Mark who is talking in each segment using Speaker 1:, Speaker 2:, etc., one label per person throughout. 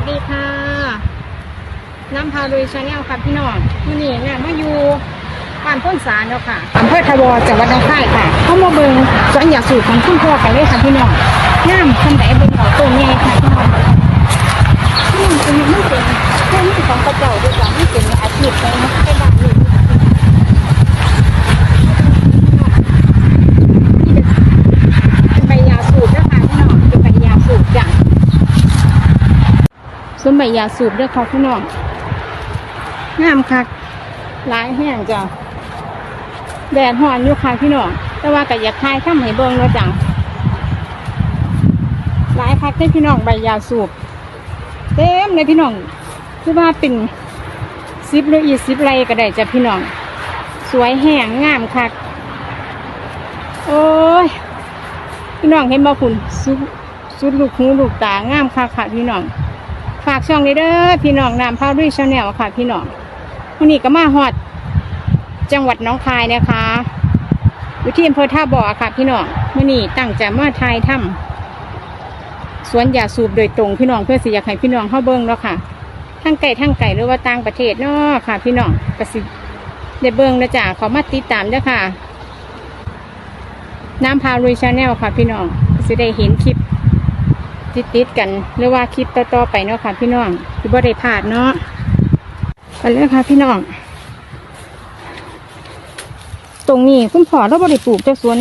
Speaker 1: วัสดีค่ะ น้ำพาลุยชาแนลค่ะพี่น้องวันนี้เนี่ยมาอยู่บ้านต้นสารแล้วค่ะอำเภอทวารจังหวัดหนองคายค่ะ เข้ามาเบิ่งสวนยาสูบของคุณพ่อกันเลยค่ะพี่น้องงามคันไดเบิ่งเอาต้นใหญ่ค่ะพี่น้องที่มันเป็นมันเป็นแค่นี้ของกระเจ้าด้วยกันไม่เป็นอาชีพเลยนะคะานนี่เป็นใบยาสูบนะคะพี่น้องเป็นใบยาสูบจ้ะ สวนใบยาสูบด้วยค่ะพี่น้องงามคักหลายแห้งจ้ะแดดหอนอยู่ค่ะพี่น้องแต่ว่าก็อยากคายข้ามให้เบิ่งแล้วจังหลายคักได้พี่น้องใบยาสูบเต็มเลยพี่น้องคือว่าเป็นซิปหรืออีซิปไรก็ได้จ้ะพี่น้อง สวยแห้งงามคัก โอ้ยพี่น้องเห็นบ่คุณสุดสุดลูกหูลูกตางามคักค่ะพี่น้องฝากช่องเลยเด้อพี่น้องนำพาด้วยชาแนลค่ะ พี่น้องวันนี้ก็มาฮอด จังหวัดน้องคายนะคะอยู่ที่อำเภอท่าบ่อค่ะ พี่น้องวันนี้ตั้งใจมาทายถ้ำสวนยาสูบโดยตรงพี่น้องเพื่อสิอยากให้พี่น้องเข้าเบิ้งแล้วค่ะทั้งไก่ทั้งไก่หรือว่าต่างประเทศเนาะค่ะ พี่น้องกสิได้เบิ้งนะจ๊ะขอมาติดตามด้อค่ะ น้ำพาลุยชาแนลค่ะ พี่น้องสิได้เห็นคลิป ติดติดกันหรือว่าคลิปต่อๆไปเนาะค่ะพี่น้องคือบ่ได้พลาดเนาะไปเลยค่ะพี่น้อง ตรงนี้คุณพ่อเราบ่ได้ปลูกแต่สวน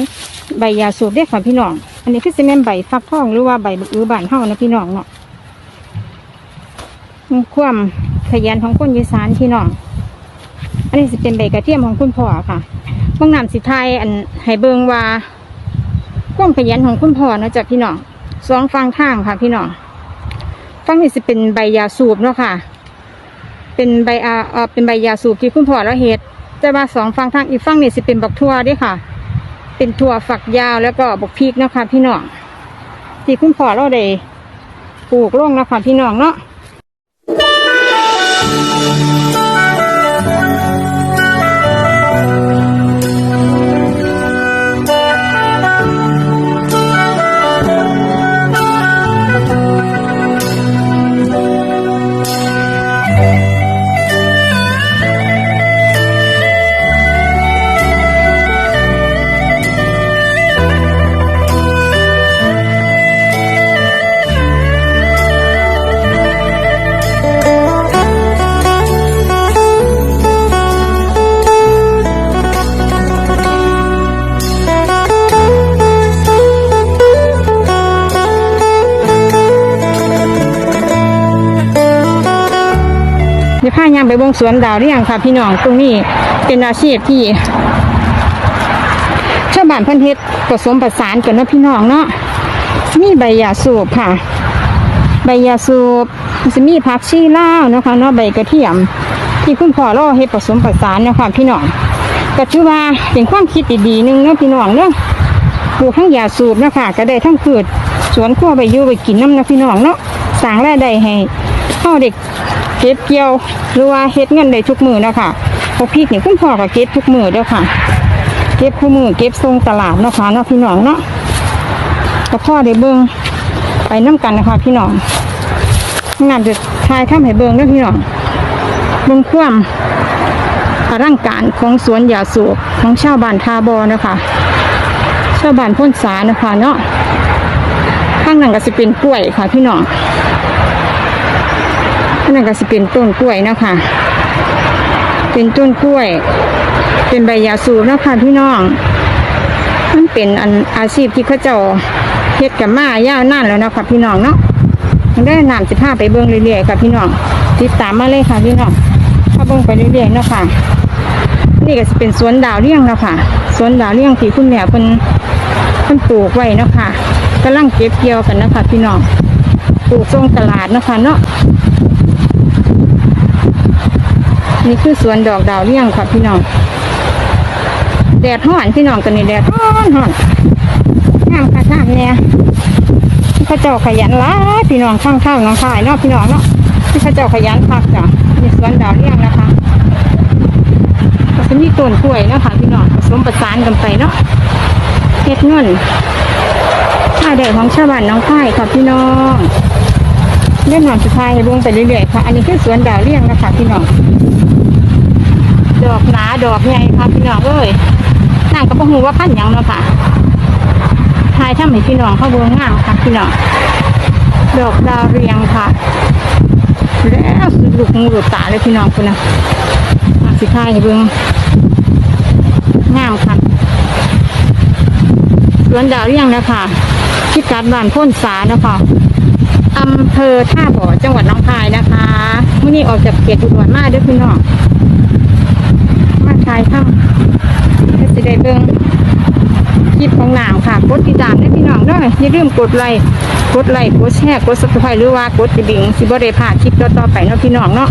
Speaker 1: ใบยาสูบได้ค่ะพี่น้อง อันนี้คือซีเมนใบฟักทองหรือว่าใบบักอือบานเฮานะพี่น้องเนาะความขยันของคนยีสานพี่น้อง อันนี้สิเป็นใบกระเทียมของคุณพ่อค่ะบางนำสิไทยอันให้เบิงว่าความขยันของคุณพ่อเนาะจากพี่น้อง สองฟังทางค่ะ พี่น้องฟังนี่สิเป็นใบยาสูบเนาะค่ะ เป็นใบอาเอ่อเป็นใบยาสูบที่คุณพ่อเราเฮ็ดแต่ว่าสองฟังทางอีกฟังนี่สิเป็นบักทั่วด้วยค่ะ เป็นถั่วฝักยาวแล้วก็บักพริกเนาะคะพี่น้องที่คุณพ่อเราได้ปลูกลงเนาะคะพี่น้องเนาะ เดี๋ยวพายามไปเบงสวนดาวเรียงค่ะ พี่น้องตรงนี้เป็นอาชีพที่ชาวบ้านพันเฮ็ดผสมผสานกันนาะพี่น้องเนาะมีใบยาสูบค่ะ ใบยาสูบจะมีผักชีลาวนะคะเนาะใบกระเทียม ที่คุณพ่อเราเฮ็ดผสมผสานนะคะพี่น้องก็ถือว่าเป็นความคิดดีๆหนึงเนาะพี่น้องเนาะปลูกทั้งยาสูบนะค่ะก็ได้ทั้งพืชสวนครัวใบยูใบกินน้ำนาะพี่น้องเนาะสร้างรายได้ให้เฮาเด็ก เก็บเกี่ยวหรือว่าเฮ็ดเงินได้ทุกมือเนาะค่ะพวกพริกนี่คุณพ่อก็เก็บทุกมือเด้อค่ะ เก็บคู่มือเก็บส่งตลาดเนาะค่ะเนาะพี่น้องเนาะก็พ่อได้เบิ่งไปน้กันนะคะพี่น้องงานจะทายทำให้เบิ่งด้อพี่น้องเบิ่งความอลังการของสวนยาสูบของชาวบ้านทาบอนะคะชาวบ้านพ้นสานะคะเนาะข้างหนั้นก็สิเป็นกล้วยค่ะพี่น้อง นั่นก็สิเป็นต้นกล้วยเนาะค่ะ เป็นต้นกล้วย เป็นใบยาสูบเนาะค่ะพี่น้อง มันเป็นอันอาชีพที่เขาเจ้าเฮ็ดกับมายาวนานแล้วนะคะพี่น้องเนาะได้นำสิพาไปเบิ่งเรื่อยๆค่ะพี่น้อง ติดตามมาเลยค่ะพี่น้องพาเบิ่งไปเรื่อยๆเนาะค่ะ นี่ก็สิเป็นสวนดาวเลี้ยงเนาะค่ะ สวนดาวเลี้ยงที่คุณแม่เพิ่นเพิ่นปลูกไว้เนาะค่ะกำลังเก็บเกี่ยวกันนะคะพี่น้อง ปลูกส่งตลาดเนาะค่ะเนาะ นี่คือสวนดอกดาวเลี้ยงค่ะพี่น้อง แดดห้อนพี่น้องกันนี่แดดห้อนห้อนงามค่ะงามเนี่ยพระเจ้าขยันลาพี่น้องข้างข้างน้องคายเนาะพี่น้องเนาะที่เจ้าขยันพักจ้ะนี่สวนดาวเลี้ยงนะคะก็จะมีต้นกล้วยเนาะคะพี่น้องผสมประสานกันไปเนาะเฮ็ดเงินค่าแดดของชาวบ้านน้องคายค่ะพี่น้องเรื่องนอนสุดท้ายให้เบิ่งไปเรื่อยๆค่ะ อันนี้คือสวนดาวเรียงนะคะพี่น้อง ดอกหนาดอกใหญ่ค่ะพี่น้องเอ้ยนั่งก็บ่ฮู้ว่าพันหยังเนาะค่ะทายถ้าให้พี่น้องเขาเบิ่งงามค่ะพี่น้องดอกดาวเรียงค่ะ แล้วสุดลูกหูลูกตาเลยพี่น้องคุณนะอาสิทายให้เบิ่งงามค่ะสวนดาวเรียงนะคะพิกัดบ้านพ้นสานะคะอำเภอท่าบ่อจังหวัดน้องคายนะคะเมื่อนี้ออกจากเขตอุดรมาเด้อพี่น้อง่าทายถ้ำให้สิได้เบิ่งคลิปของหนามค่ะ กดติดตามให้พี่น้องด้วยอย่าลืมกดไลค์กดไลค์กดแชร์กดซับสไครต์หรือว่ากดกระดิ่งสิบ่ได้พลาดคลิปต่อๆไปเนาะพี่น้องเนาะ